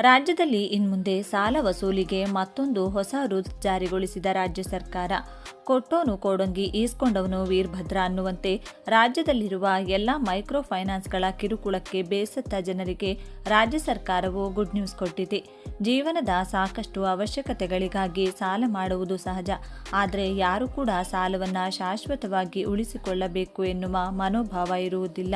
ರಾಜ್ಯದಲ್ಲಿ ಇನ್ಮುಂದೆ ಸಾಲ ವಸೂಲಿಗೆ ಮತ್ತೊಂದು ಹೊಸ ರೂಲ್ಸ್ ಜಾರಿಗೊಳಿಸಿದ ರಾಜ್ಯ ಸರ್ಕಾರ. ಕೊಟ್ಟೋನು ಕೋಡಂಗಿ ಈಸ್ಕೊಂಡವನು ವೀರಭದ್ರ ಅನ್ನುವಂತೆ ರಾಜ್ಯದಲ್ಲಿರುವ ಎಲ್ಲ ಮೈಕ್ರೋ ಫೈನಾನ್ಸ್ಗಳ ಕಿರುಕುಳಕ್ಕೆ ಬೇಸತ್ತ ಜನರಿಗೆ ರಾಜ್ಯ ಸರ್ಕಾರವು ಗುಡ್ ನ್ಯೂಸ್ ಕೊಟ್ಟಿದೆ. ಜೀವನದ ಸಾಕಷ್ಟು ಅವಶ್ಯಕತೆಗಳಿಗಾಗಿ ಸಾಲ ಮಾಡುವುದು ಸಹಜ. ಆದರೆ ಯಾರು ಕೂಡ ಸಾಲವನ್ನು ಶಾಶ್ವತವಾಗಿ ಉಳಿಸಿಕೊಳ್ಳಬೇಕು ಎನ್ನುವ ಮನೋಭಾವ ಇರುವುದಿಲ್ಲ.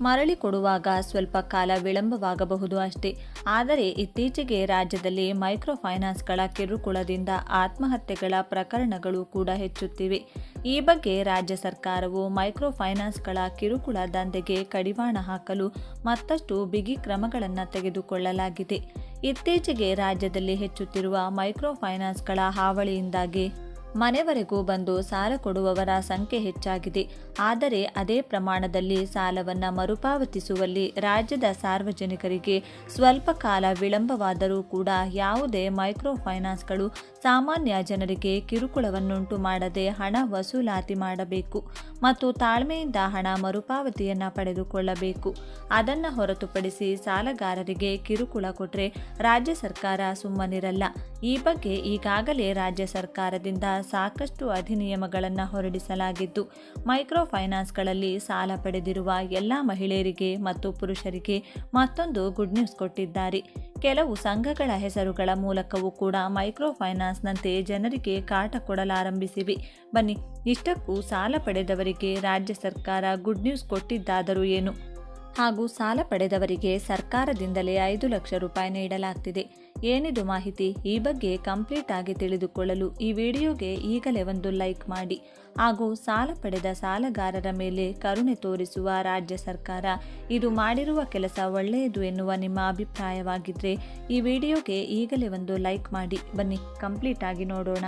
ಮರಳಿ ಕೊಡುವಾಗ ಸ್ವಲ್ಪ ಕಾಲ ವಿಳಂಬವಾಗಬಹುದು ಅಷ್ಟೇ. ಆದರೆ ಇತ್ತೀಚೆಗೆ ರಾಜ್ಯದಲ್ಲಿ ಮೈಕ್ರೋ ಫೈನಾನ್ಸ್ಗಳ ಕಿರುಕುಳದಿಂದ ಆತ್ಮಹತ್ಯೆಗಳ ಪ್ರಕರಣಗಳು ಕೂಡ ಹೆಚ್ಚುತ್ತಿವೆ. ಈ ಬಗ್ಗೆ ರಾಜ್ಯ ಸರ್ಕಾರವು ಮೈಕ್ರೋ ಫೈನಾನ್ಸ್ಗಳ ಕಿರುಕುಳ ದಂಧೆಗೆ ಕಡಿವಾಣ ಹಾಕಲು ಮತ್ತಷ್ಟು ಬಿಗಿ ಕ್ರಮಗಳನ್ನು ತೆಗೆದುಕೊಳ್ಳಲಾಗಿದೆ. ಇತ್ತೀಚೆಗೆ ರಾಜ್ಯದಲ್ಲಿ ಹೆಚ್ಚುತ್ತಿರುವ ಮೈಕ್ರೋ ಫೈನಾನ್ಸ್ಗಳ ಹಾವಳಿಯಿಂದಾಗಿ ಮನೆವರೆಗೂ ಬಂದು ಸಾಲ ಕೊಡುವವರ ಸಂಖ್ಯೆ ಹೆಚ್ಚಾಗಿದೆ. ಆದರೆ ಅದೇ ಪ್ರಮಾಣದಲ್ಲಿ ಸಾಲವನ್ನು ಮರುಪಾವತಿಸುವಲ್ಲಿ ರಾಜ್ಯದ ಸಾರ್ವಜನಿಕರಿಗೆ ಸ್ವಲ್ಪ ಕಾಲ ವಿಳಂಬವಾದರೂ ಕೂಡ ಯಾವುದೇ ಮೈಕ್ರೋ ಫೈನಾನ್ಸ್ಗಳು ಸಾಮಾನ್ಯ ಜನರಿಗೆ ಕಿರುಕುಳವನ್ನುಂಟು ಮಾಡದೆ ಹಣ ವಸೂಲಾತಿ ಮಾಡಬೇಕು ಮತ್ತು ತಾಳ್ಮೆಯಿಂದ ಹಣ ಮರುಪಾವತಿಯನ್ನು ಪಡೆದುಕೊಳ್ಳಬೇಕು. ಅದನ್ನು ಹೊರತುಪಡಿಸಿ ಸಾಲಗಾರರಿಗೆ ಕಿರುಕುಳ ಕೊಟ್ಟರೆ ರಾಜ್ಯ ಸರ್ಕಾರ ಸುಮ್ಮನಿರಲ್ಲ. ಈ ಬಗ್ಗೆ ಈಗಾಗಲೇ ರಾಜ್ಯ ಸರ್ಕಾರದಿಂದ ಸಾಕಷ್ಟು ಅಧಿನಿಯಮಗಳನ್ನು ಹೊರಡಿಸಲಾಗಿದ್ದು ಮೈಕ್ರೋ ಫೈನಾನ್ಸ್ಗಳಲ್ಲಿ ಸಾಲ ಪಡೆದಿರುವ ಎಲ್ಲ ಮಹಿಳೆಯರಿಗೆ ಮತ್ತು ಪುರುಷರಿಗೆ ಮತ್ತೊಂದು ಗುಡ್ ನ್ಯೂಸ್ ಕೊಟ್ಟಿದ್ದಾರೆ. ಕೆಲವು ಸಂಘಗಳ ಹೆಸರುಗಳ ಮೂಲಕವೂ ಕೂಡ ಮೈಕ್ರೋ ಫೈನಾನ್ಸ್ನಂತೆ ಜನರಿಗೆ ಕಾಟ ಕೊಡಲಾರಂಭಿಸಿವೆ. ಬನ್ನಿ, ಇಷ್ಟಕ್ಕೂ ಸಾಲ ಪಡೆದವರಿಗೆ ರಾಜ್ಯ ಸರ್ಕಾರ ಗುಡ್ ನ್ಯೂಸ್ ಕೊಟ್ಟಿದ್ದಾದರೂ ಏನು? ಹಾಗೂ ಸಾಲ ಪಡೆದವರಿಗೆ ಸರ್ಕಾರದಿಂದಲೇ ಐದು ಲಕ್ಷ ರೂಪಾಯಿ ನೀಡಲಾಗ್ತಿದೆ. ಏನಿದು ಮಾಹಿತಿ? ಈ ಬಗ್ಗೆ ಕಂಪ್ಲೀಟ್ ಆಗಿ ತಿಳಿದುಕೊಳ್ಳಲು ಈ ವಿಡಿಯೋಗೆ ಈಗಲೇ ಒಂದು ಲೈಕ್ ಮಾಡಿ. ಹಾಗೂ ಸಾಲ ಪಡೆದ ಸಾಲಗಾರರ ಮೇಲೆ ಕರುಣೆ ತೋರಿಸುವ ರಾಜ್ಯ ಸರ್ಕಾರ ಇದು ಮಾಡಿರುವ ಕೆಲಸ ಒಳ್ಳೆಯದು ಎನ್ನುವ ನಿಮ್ಮ ಅಭಿಪ್ರಾಯವಾಗಿದ್ದರೆ ಈ ವಿಡಿಯೋಗೆ ಈಗಲೇ ಒಂದು ಲೈಕ್ ಮಾಡಿ. ಬನ್ನಿ, ಕಂಪ್ಲೀಟ್ ಆಗಿ ನೋಡೋಣ.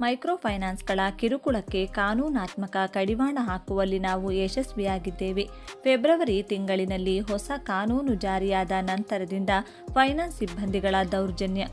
ಮೈಕ್ರೋ ಫೈನಾನ್ಸ್ಗಳ ಕಿರುಕುಳಕ್ಕೆ ಕಾನೂನಾತ್ಮಕ ಕಡಿವಾಣ ಹಾಕುವಲ್ಲಿ ನಾವು ಯಶಸ್ವಿಯಾಗಿದ್ದೇವೆ. ಫೆಬ್ರವರಿ ತಿಂಗಳಿನಲ್ಲಿ ಹೊಸ ಕಾನೂನು ಜಾರಿಯಾದ ನಂತರದಿಂದ ಫೈನಾನ್ಸ್ ಸಿಬ್ಬಂದಿಗಳ ದೌರ್ಜನ್ಯ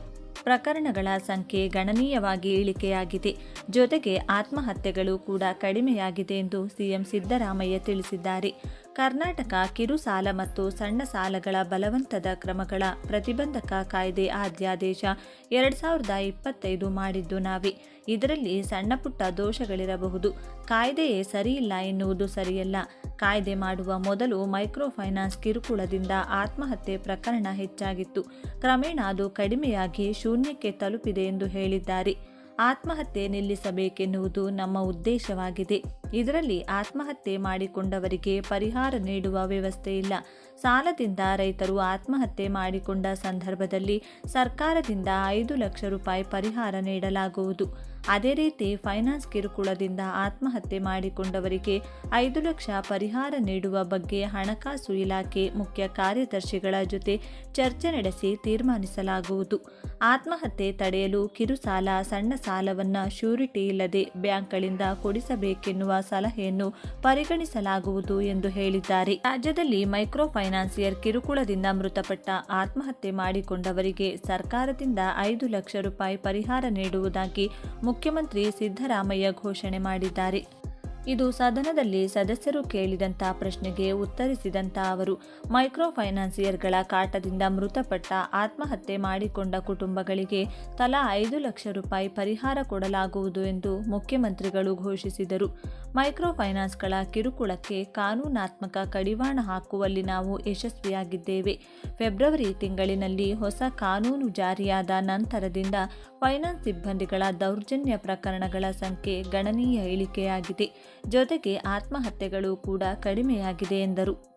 ಪ್ರಕರಣಗಳ ಸಂಖ್ಯೆ ಗಣನೀಯವಾಗಿ ಇಳಿಕೆಯಾಗಿದೆ. ಜೊತೆಗೆ ಆತ್ಮಹತ್ಯೆಗಳು ಕೂಡ ಕಡಿಮೆಯಾಗಿದೆ ಎಂದು ಸಿಎಂ ಸಿದ್ದರಾಮಯ್ಯ ತಿಳಿಸಿದ್ದಾರೆ. ಕರ್ನಾಟಕ ಕಿರು ಸಾಲ ಮತ್ತು ಸಣ್ಣ ಸಾಲಗಳ ಬಲವಂತದ ಕ್ರಮಗಳ ಪ್ರತಿಬಂಧಕ ಕಾಯ್ದೆ ಆದ್ಯಾದೇಶ ಎರಡು ಸಾವಿರದ ಇಪ್ಪತ್ತೈದು ಮಾಡಿದ್ದು ನಾವೇ. ಇದರಲ್ಲಿ ಸಣ್ಣ ಪುಟ್ಟ ದೋಷಗಳಿರಬಹುದು. ಕಾಯ್ದೆಯೇ ಸರಿಯಿಲ್ಲ ಎನ್ನುವುದು ಸರಿಯಲ್ಲ. ಕಾಯ್ದೆ ಮಾಡುವ ಮೊದಲು ಮೈಕ್ರೋ ಫೈನಾನ್ಸ್ ಕಿರುಕುಳದಿಂದ ಆತ್ಮಹತ್ಯೆ ಪ್ರಕರಣ ಹೆಚ್ಚಾಗಿತ್ತು. ಕ್ರಮೇಣ ಅದು ಕಡಿಮೆಯಾಗಿ ಶೂನ್ಯಕ್ಕೆ ತಲುಪಿದೆ ಎಂದು ಹೇಳಿದ್ದಾರೆ. ಆತ್ಮಹತ್ಯೆ ನಿಲ್ಲಿಸಬೇಕೆನ್ನುವುದು ನಮ್ಮ ಉದ್ದೇಶವಾಗಿದೆ. ಇದರಲ್ಲಿ ಆತ್ಮಹತ್ಯೆ ಮಾಡಿಕೊಂಡವರಿಗೆ ಪರಿಹಾರ ನೀಡುವ ವ್ಯವಸ್ಥೆ ಇಲ್ಲ. ಸಾಲದಿಂದ ರೈತರು ಆತ್ಮಹತ್ಯೆ ಮಾಡಿಕೊಂಡ ಸಂದರ್ಭದಲ್ಲಿ ಸರ್ಕಾರದಿಂದ ಐದು ಲಕ್ಷ ರೂಪಾಯಿ ಪರಿಹಾರ ನೀಡಲಾಗುವುದು. ಅದೇ ರೀತಿ ಫೈನಾನ್ಸ್ ಕಿರುಕುಳದಿಂದ ಆತ್ಮಹತ್ಯೆ ಮಾಡಿಕೊಂಡವರಿಗೆ ಐದು ಲಕ್ಷ ಪರಿಹಾರ ನೀಡುವ ಬಗ್ಗೆ ಹಣಕಾಸು ಇಲಾಖೆ ಮುಖ್ಯ ಕಾರ್ಯದರ್ಶಿಗಳ ಜೊತೆ ಚರ್ಚೆ ನಡೆಸಿ ತೀರ್ಮಾನಿಸಲಾಗುವುದು. ಆತ್ಮಹತ್ಯೆ ತಡೆಯಲು ಕಿರುಸಾಲ, ಸಣ್ಣ ಸಾಲವನ್ನು ಶ್ಯೂರಿಟಿ ಇಲ್ಲದೆ ಬ್ಯಾಂಕ್ಗಳಿಂದ ಕೊಡಿಸಬೇಕೆನ್ನುವ ಸಲಹೆಯನ್ನು ಪರಿಗಣಿಸಲಾಗುವುದು ಎಂದು ಹೇಳಿದ್ದಾರೆ. ರಾಜ್ಯದಲ್ಲಿ ಮೈಕ್ರೋ ಫೈನಾನ್ಸಿಯರ್ ಕಿರುಕುಳದಿಂದ ಮೃತಪಟ್ಟ ಆತ್ಮಹತ್ಯೆ ಮಾಡಿಕೊಂಡವರಿಗೆ ಸರ್ಕಾರದಿಂದ ಐದು ಲಕ್ಷ ರೂಪಾಯಿ ಪರಿಹಾರ ನೀಡುವುದಾಗಿ ಮುಖ್ಯಮಂತ್ರಿ ಸಿದ್ದರಾಮಯ್ಯ ಘೋಷಣೆ ಮಾಡಿದ್ದಾರೆ. ಇದು ಸದನದಲ್ಲಿ ಸದಸ್ಯರು ಕೇಳಿದಂಥ ಪ್ರಶ್ನೆಗೆ ಉತ್ತರಿಸಿದಂಥ ಅವರು ಮೈಕ್ರೋ ಫೈನಾನ್ಸಿಯರ್ಗಳ ಕಾಟದಿಂದ ಮೃತಪಟ್ಟ, ಆತ್ಮಹತ್ಯೆ ಮಾಡಿಕೊಂಡ ಕುಟುಂಬಗಳಿಗೆ ತಲಾ ಐದು ಲಕ್ಷ ರೂಪಾಯಿ ಪರಿಹಾರ ಕೊಡಲಾಗುವುದು ಎಂದು ಮುಖ್ಯಮಂತ್ರಿಗಳು ಘೋಷಿಸಿದರು. ಮೈಕ್ರೋ ಫೈನಾನ್ಸ್ಗಳ ಕಿರುಕುಳಕ್ಕೆ ಕಾನೂನಾತ್ಮಕ ಕಡಿವಾಣ ಹಾಕುವಲ್ಲಿ ನಾವು ಯಶಸ್ವಿಯಾಗಿದ್ದೇವೆ. ಫೆಬ್ರವರಿ ತಿಂಗಳಿನಲ್ಲಿ ಹೊಸ ಕಾನೂನು ಜಾರಿಯಾದ ನಂತರದಿಂದ ಫೈನಾನ್ಸ್ ಸಿಬ್ಬಂದಿಗಳ ದೌರ್ಜನ್ಯ ಪ್ರಕರಣಗಳ ಸಂಖ್ಯೆ ಗಣನೀಯ ಇಳಿಕೆಯಾಗಿದೆ. ಜೊತೆಗೆ ಆತ್ಮಹತ್ಯೆಗಳು ಕೂಡ ಕಡಿಮೆಯಾಗಿದೆ ಎಂದರು.